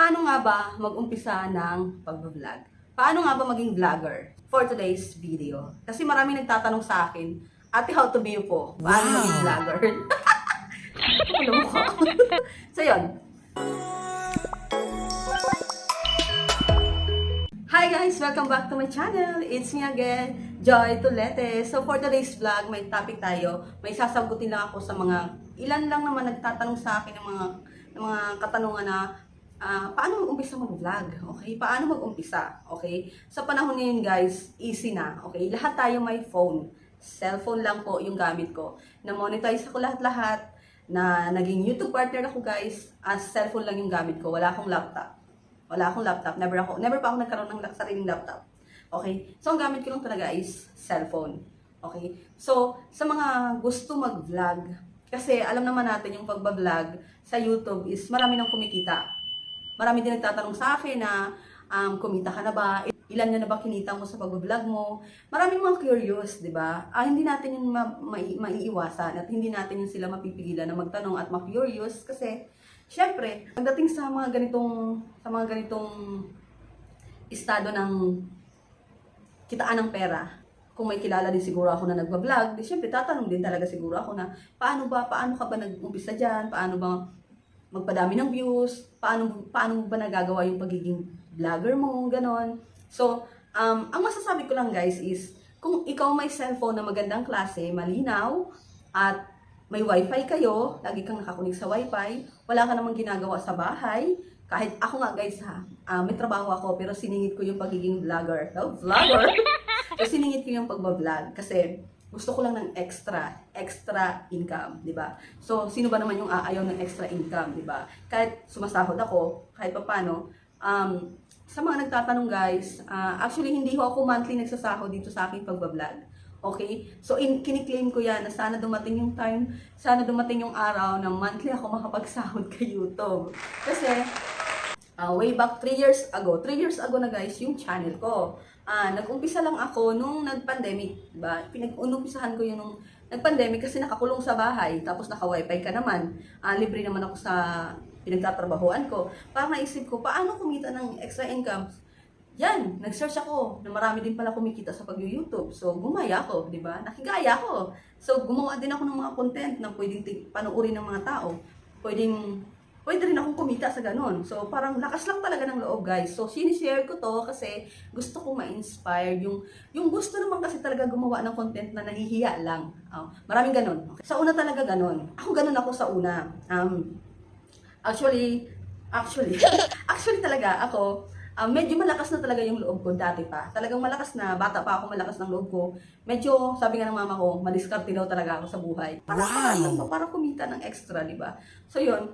Paano nga ba mag-umpisa ng pag-vlog? Paano nga ba maging vlogger? For today's video. Kasi marami nagtatanong sa akin, Ate, how to be you po? Paano maging vlogger? Alam ko. so, yun. Hi guys! Welcome back to my channel. It's me again, Joy Tulete. So for today's vlog, may topic tayo. May sasagutin lang ako sa mga ilan lang naman nagtatanong sa akin ng mga ng mga katanungan na ah, paano mag-umpisa mag-vlog? Okay? Paano mag-umpisa? Okay? Sa panahon ngayon guys, easy na. Okay? Lahat tayo may phone. Cellphone lang po yung gamit ko. Na-monetize ako lahat-lahat. Na naging YouTube partner ako guys. As cellphone lang yung gamit ko. Wala akong laptop. Wala akong laptop. Never ako, never pa ako nagkaroon ng sariling laptop. Okay? So, ang gamit ko lang talaga is cellphone. Okay? So, sa mga gusto mag-vlog, kasi alam naman natin yung pagbablog sa YouTube is marami nang kumikita. Marami din nagtatanong sa akin na um, kumita ka na ba? Ilan na na ba kinita mo sa pagbablog mo? Maraming mga curious, di ba? Ah, hindi natin yung ma- mai- maiiwasan at hindi natin yung sila mapipigilan na magtanong at ma-curious kasi Siyempre, pagdating sa mga ganitong sa mga ganitong estado ng kitaan ng pera, kung may kilala din siguro ako na nagba-vlog, di syempre tatanong din talaga siguro ako na paano ba, paano ka ba nag-umpisa dyan? Paano ba magpadami ng views? Paano, paano mo ba nagagawa yung pagiging vlogger mo? Ganon. So, um, ang masasabi ko lang guys is, kung ikaw may cellphone na magandang klase, malinaw, at may wifi kayo, lagi kang nakakunig sa wifi, wala ka namang ginagawa sa bahay, kahit ako nga guys ha, ah, may trabaho ako pero siningit ko yung pagiging vlogger. No, vlogger? so siningit ko yung pagbablog kasi gusto ko lang ng extra, extra income, di ba? So, sino ba naman yung aayaw ng extra income, di ba? Kahit sumasahod ako, kahit pa paano, um, sa mga nagtatanong guys, ah, actually hindi ho ako monthly nagsasahod dito sa aking pagbablog. Okay? So, in, kiniklaim ko yan na sana dumating yung time, sana dumating yung araw na monthly ako makapagsahod kay YouTube. Kasi, ah, way back 3 years ago, 3 years ago na guys, yung channel ko. Ah, nag-umpisa lang ako nung nag-pandemic, diba? Pinag-umpisahan ko yun nung nag-pandemic kasi nakakulong sa bahay, tapos naka-wifi ka naman. Ah, libre naman ako sa pinagtatrabahuan ko. Parang naisip ko, paano kumita ng extra income? Yan, nag-search ako na marami din pala kumikita sa pag-YouTube. So, gumaya ako, di ba? Nakigaya ako. So, gumawa din ako ng mga content na pwedeng panuorin ng mga tao. Pwedeng, pwede rin akong kumita sa ganun. So, parang lakas lang talaga ng loob, guys. So, sinishare ko to kasi gusto ko ma-inspire. Yung, yung gusto naman kasi talaga gumawa ng content na nahihiya lang. Oh, maraming ganun. Okay. Sa una talaga ganun. Ako ganun ako sa una. Um, actually, actually, actually talaga ako, Ah, medyo malakas na talaga yung loob ko dati pa. Talagang malakas na, bata pa ako, malakas ng loob ko. Medyo, sabi nga ng mama ko, madiskarte daw talaga ako sa buhay. Para, para, para, para kumita ng extra, di ba? So yun,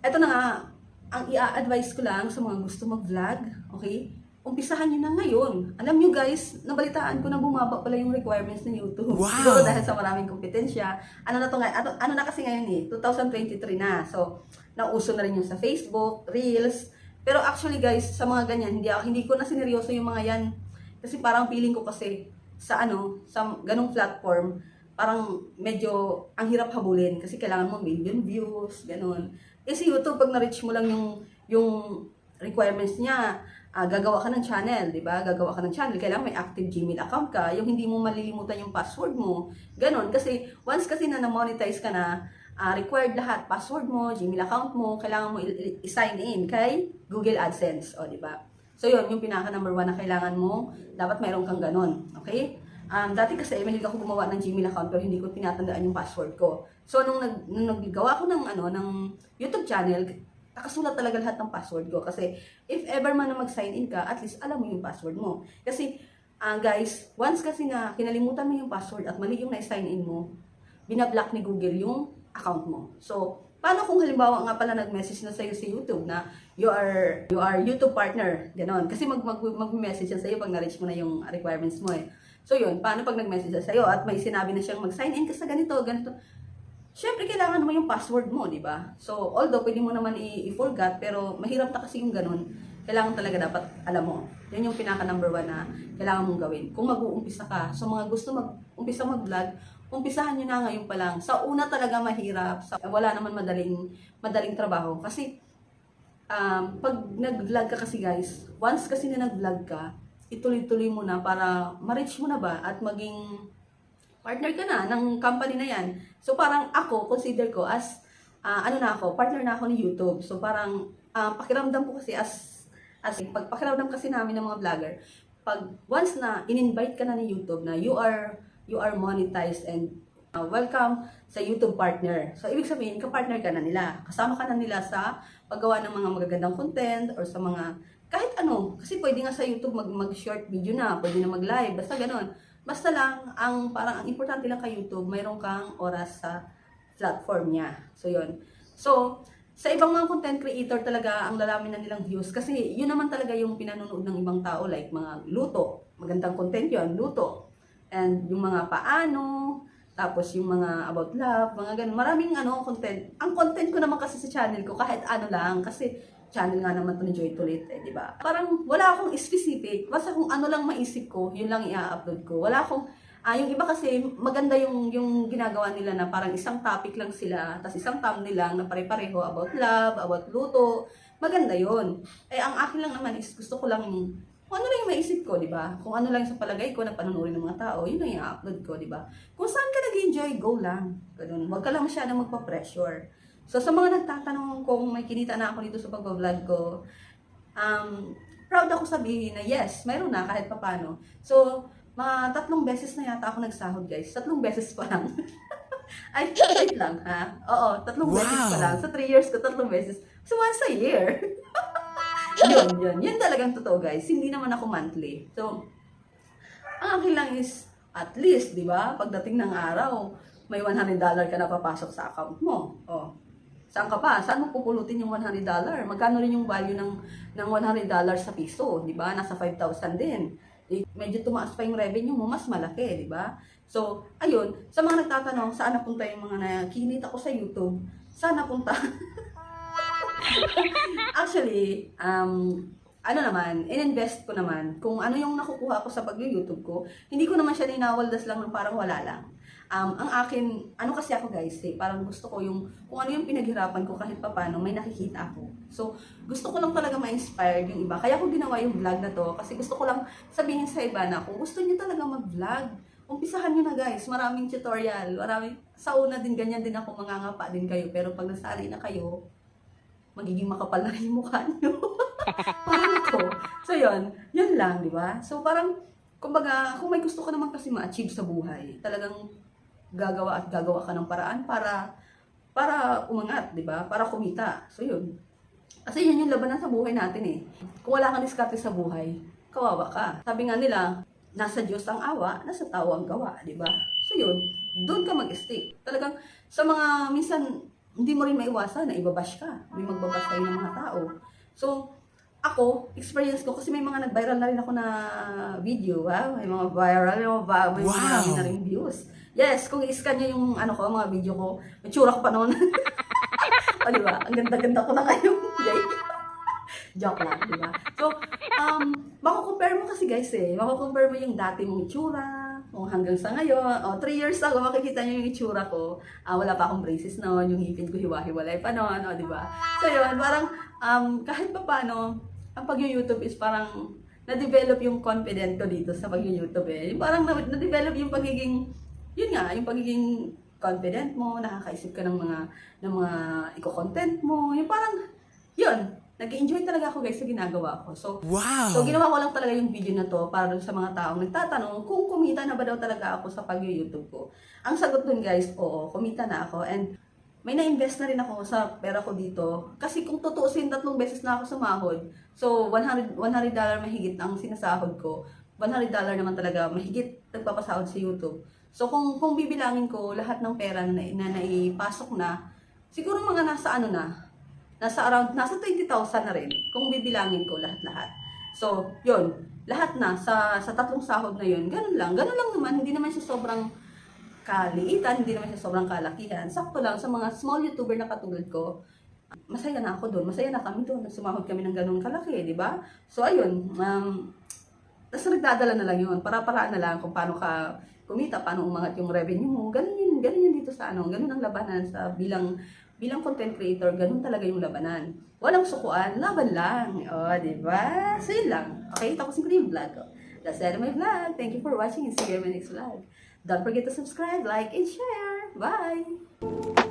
eto na nga, ang i-advise ko lang sa mga gusto mag-vlog, okay? Umpisahan nyo na ngayon. Alam nyo guys, nabalitaan ko na bumaba pala yung requirements ng YouTube. Wow! Siguro dahil sa maraming kompetensya. Ano na to nga, ano, ano na kasi ngayon eh, 2023 na. So, nauso na rin yung sa Facebook, Reels, pero actually guys, sa mga ganyan, hindi, ako- hindi ko na sineryoso yung mga yan. Kasi parang feeling ko kasi sa ano, sa ganong platform, parang medyo ang hirap habulin kasi kailangan mo million views, ganon. Kasi YouTube, pag na-reach mo lang yung, yung requirements niya, ah, gagawa ka ng channel, di ba? Gagawa ka ng channel, kailangan may active Gmail account ka, yung hindi mo malilimutan yung password mo, ganon. Kasi once kasi na na-monetize ka na, ah, required lahat, password mo, Gmail account mo, kailangan mo i-sign in kay Google AdSense, o di ba? So yun, yung pinaka number one na kailangan mo, dapat mayroon kang ganon, okay? Um, dati kasi mahilig ako gumawa ng Gmail account pero hindi ko tinatandaan yung password ko. So nung, nag, nung naggawa ko ng ano ng YouTube channel, nakasulat talaga lahat ng password ko kasi if ever man na mag-sign in ka, at least alam mo yung password mo. Kasi ah, guys, once kasi na kinalimutan mo yung password at mali yung na-sign in mo, binablock ni Google yung account mo. So, paano kung halimbawa nga pala nag-message na sa'yo si YouTube na you are you are YouTube partner, ganon. Kasi mag, mag, mag-message yan sa'yo pag na-reach mo na yung requirements mo eh. So yun, paano pag nag-message na sa'yo at may sinabi na siyang mag-sign in ka sa ganito, ganito. Siyempre, kailangan mo yung password mo, di ba? So, although pwede mo naman i-forgot, pero mahirap na kasi yung ganun. Kailangan talaga dapat alam mo. Yan yung pinaka number one na kailangan mong gawin. Kung mag-uumpisa ka, so mga gusto mag-umpisa mag-vlog, umpisahan nyo na ngayon pa lang. Sa una talaga mahirap. Sa, wala naman madaling, madaling trabaho. Kasi um, pag nag-vlog ka kasi guys, once kasi na nag-vlog ka, ituloy-tuloy mo na para ma-reach mo na ba at maging partner ka na ng company na yan. So parang ako, consider ko as, ah, ano na ako, partner na ako ni YouTube. So parang, ah, pakiramdam ko kasi as, as pag kasi namin ng mga vlogger, pag once na in-invite ka na ni YouTube na you are, you are monetized and ah, welcome sa YouTube partner. So ibig sabihin, ka-partner ka na nila. Kasama ka na nila sa paggawa ng mga magagandang content or sa mga kahit ano, kasi pwede nga sa YouTube mag, mag-short video na, pwede na mag-live, basta ganun. Basta lang, ang parang ang importante lang kay YouTube, mayroon kang oras sa platform niya. So, yun. So, sa ibang mga content creator talaga, ang lalamin na nilang views, kasi yun naman talaga yung pinanonood ng ibang tao, like mga luto, magandang content yun, luto. And yung mga paano, tapos yung mga about love, mga ganun. Maraming ano, content. Ang content ko naman kasi sa channel ko, kahit ano lang, kasi channel nga naman to ni Joy Tulit, eh, di ba? Parang wala akong specific. Basta kung ano lang maisip ko, yun lang i-upload ko. Wala akong, ah, yung iba kasi maganda yung, yung ginagawa nila na parang isang topic lang sila, tapos isang thumbnail lang na pare-pareho about love, about luto. Maganda yun. Eh, ang akin lang naman is gusto ko lang kung ano lang yung maisip ko, di ba? Kung ano lang sa palagay ko na panunurin ng mga tao, yun lang i-upload ko, di ba? Kung saan ka nag-enjoy, go lang. Ganun. Huwag ka lang masyadong magpa-pressure. So, sa mga nagtatanong kung may kinita na ako dito sa pag-vlog ko, um, proud ako sabihin na yes, mayroon na kahit papano. So, mga tatlong beses na yata ako nagsahod, guys. Tatlong beses pa lang. Ay, wait lang, ha? Oo, tatlong beses pa Wow. lang. Sa three years ko, tatlong beses. So, once a year. yun, yun. Yun talagang totoo, guys. Hindi naman ako monthly. So, ang akin lang is, at least, di ba? Pagdating ng araw, may $100 ka na papasok sa account mo. Oh. Saan ka pa? Saan mo pupulutin yung $100? Magkano rin yung value ng, ng $100 sa piso? Di ba? Nasa 5,000 din. Eh, Medyo tumaas pa yung revenue mo, mas malaki, di ba? So, ayun, sa mga nagtatanong, saan napunta yung mga nakinita ko sa YouTube, saan napunta? Actually, um, ano naman, in-invest ko naman, kung ano yung nakukuha ko sa pag-YouTube ko, hindi ko naman siya ninawaldas lang ng parang wala lang. Um, ang akin, ano kasi ako guys, eh, parang gusto ko yung, kung ano yung pinaghirapan ko kahit papano, may nakikita ako. So, gusto ko lang talaga ma-inspire yung iba. Kaya ko ginawa yung vlog na to, kasi gusto ko lang sabihin sa iba na kung gusto niyo talaga mag-vlog, umpisahan nyo na guys, maraming tutorial, maraming, sa una din, ganyan din ako, mangangapa din kayo, pero pag nasali na kayo, magiging makapal na rin yung mukha nyo. parang ko. So, yun. Yun lang, di ba? So, parang, kumbaga, kung may gusto ka naman kasi ma-achieve sa buhay, talagang gagawa at gagawa ka ng paraan para para umangat, di ba? Para kumita. So, yun. Kasi yun yung labanan sa buhay natin eh. Kung wala kang diskarte sa buhay, kawawa ka. Sabi nga nila, nasa Diyos ang awa, nasa tao ang gawa, di ba? So yun, doon ka mag-stay. Talagang sa mga minsan hindi mo rin maiwasan na ibabash ka. May magbabash tayo ng mga tao. So, ako, experience ko, kasi may mga nag-viral na rin ako na video, ha? May mga viral, may mga, may Wow! na rin views. Yes, kung i-scan nyo yung ano ko, mga video ko, may tsura ko pa noon. o, di? Ang ganda-ganda ko na. Yay. Joke lang, di ba? So, um, mako-compare mo kasi guys eh. Mako-compare mo yung dati mong itsura, kung hanggang sa ngayon. O, 3 years ago, makikita nyo yung itsura ko. Ah, wala pa akong braces noon, yung ngipin ko hiwa-hiwalay pa noon, o, di ba? So, yun, parang, um, kahit pa paano, ang pag-YouTube is parang, na-develop yung confident ko dito sa pag-YouTube eh. Parang na- na-develop yung pagiging, yun nga, yung pagiging confident mo, nakakaisip ka ng mga, ng mga iko-content mo, yung parang, yun, nag-enjoy talaga ako guys sa ginagawa ko. So, Wow! So, ginawa ko lang talaga yung video na to para dun sa mga taong nagtatanong kung kumita na ba daw talaga ako sa pag-YouTube ko. Ang sagot dun guys, oo, kumita na ako. And may na-invest na rin ako sa pera ko dito. Kasi kung tutuusin, tatlong beses na ako sumahod. So, 100, $100 dollar mahigit ang sinasahod ko. $100 dollar naman talaga mahigit nagpapasahod sa YouTube. So, kung, kung bibilangin ko lahat ng pera na, na naipasok na, siguro mga nasa ano na, nasa around, nasa 20,000 na rin kung bibilangin ko lahat-lahat. So, yun, lahat na sa, sa tatlong sahod na yun, ganun lang. Ganun lang naman, hindi naman siya sobrang kaliitan, hindi naman siya sobrang kalakihan. Sakto lang sa mga small YouTuber na katulad ko, masaya na ako doon, masaya na kami doon, sumahod kami ng ganun kalaki, di ba? So, ayun, um, tapos nagdadala na lang yun, para-paraan na lang kung paano ka kumita, paano umangat yung revenue mo, ganun yun, ganun yun dito sa ano, ganun ang labanan sa bilang bilang content creator, ganun talaga yung labanan. Walang sukuan, laban lang. O, di ba? So, yun lang. Okay, tapusin ko na yung vlog ko. That's it my vlog. Thank you for watching and see you in my next vlog. Don't forget to subscribe, like, and share. Bye!